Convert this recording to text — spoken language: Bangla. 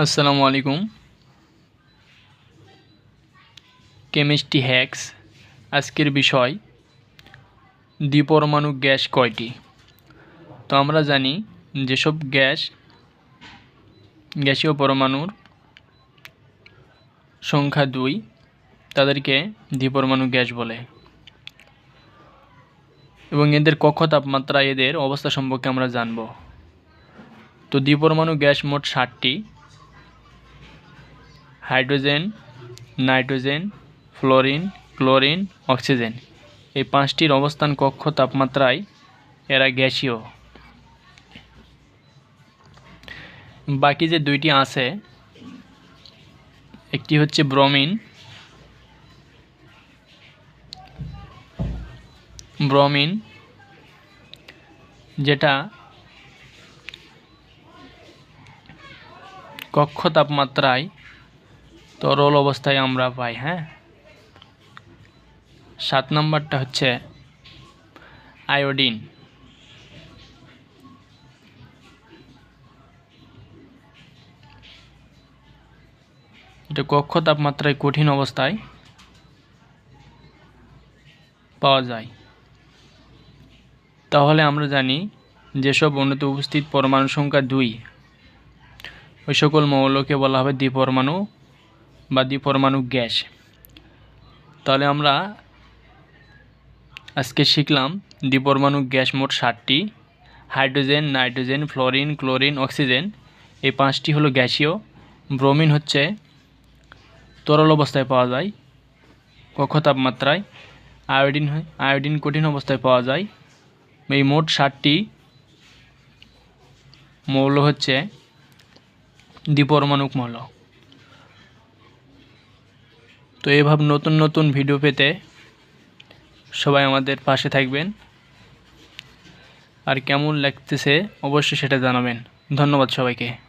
আসসালামু আলাইকুম। কেমিস্ট্রি হ্যাক্স, আজকের বিষয়, দ্বিপরমাণু গ্যাস কয়টি? তো আমরা জানি যেসব গ্যাস, গ্যাসীয় পরমাণুর সংখ্যা দুই, তাদেরকে দ্বিপরমাণু গ্যাস বলে। এবং এদের কক্ষ তাপমাত্রা, এদের অবস্থা সম্পর্কে আমরা জানব। তো দ্বিপরমাণু গ্যাস মোট ষাটটি hydrogen, nitrogen, fluorine, chlorine, oxygen. এই পাঁচটির অবস্থান কক্ষ তাপমাত্রায়, এরা গ্যাসীয়। বাকি যে দুইটি আছে, একটি হচ্ছে ব্রোমিন। ব্রোমিন, যেটা কক্ষ তাপমাত্রায় তরল অবস্থায় আমরা পাই হ্যাঁ? সাত নম্বরটা হচ্ছে আয়োডিন। এটা কক্ষ তাপমাত্রায় কঠিন অবস্থায় পাওয়া যায়। তাহলে আমরা জানি যেসব অণুতে উপস্থিত পরমাণু সংখ্যা দুই, ওই সকল মৌলকে বলা হবে দ্বিপরমাণু বা দ্বিপরমাণু গ্যাস। তাহলে আমরা আজকে শিখলাম দ্বিপরমাণু গ্যাস মোট ষাটটি hydrogen, nitrogen, fluorine, chlorine, oxygen. এই পাঁচটি হলো গ্যাসীয়। ব্রোমিন হচ্ছে তরল অবস্থায় পাওয়া যায়, কক্ষ তাপমাত্রায়। আয়োডিন আয়োডিন কঠিন অবস্থায় পাওয়া যায়। এই মোট ষাটটি মৌল হচ্ছে দ্বিপরমাণুক মৌল। তো এভাবে নতুন নতুন ভিডিও পেতে সবাই আমাদের পাশে থাকবেন। আর কেমন লাগতেছে অবশ্যই সেটা জানাবেন। ধন্যবাদ সবাইকে।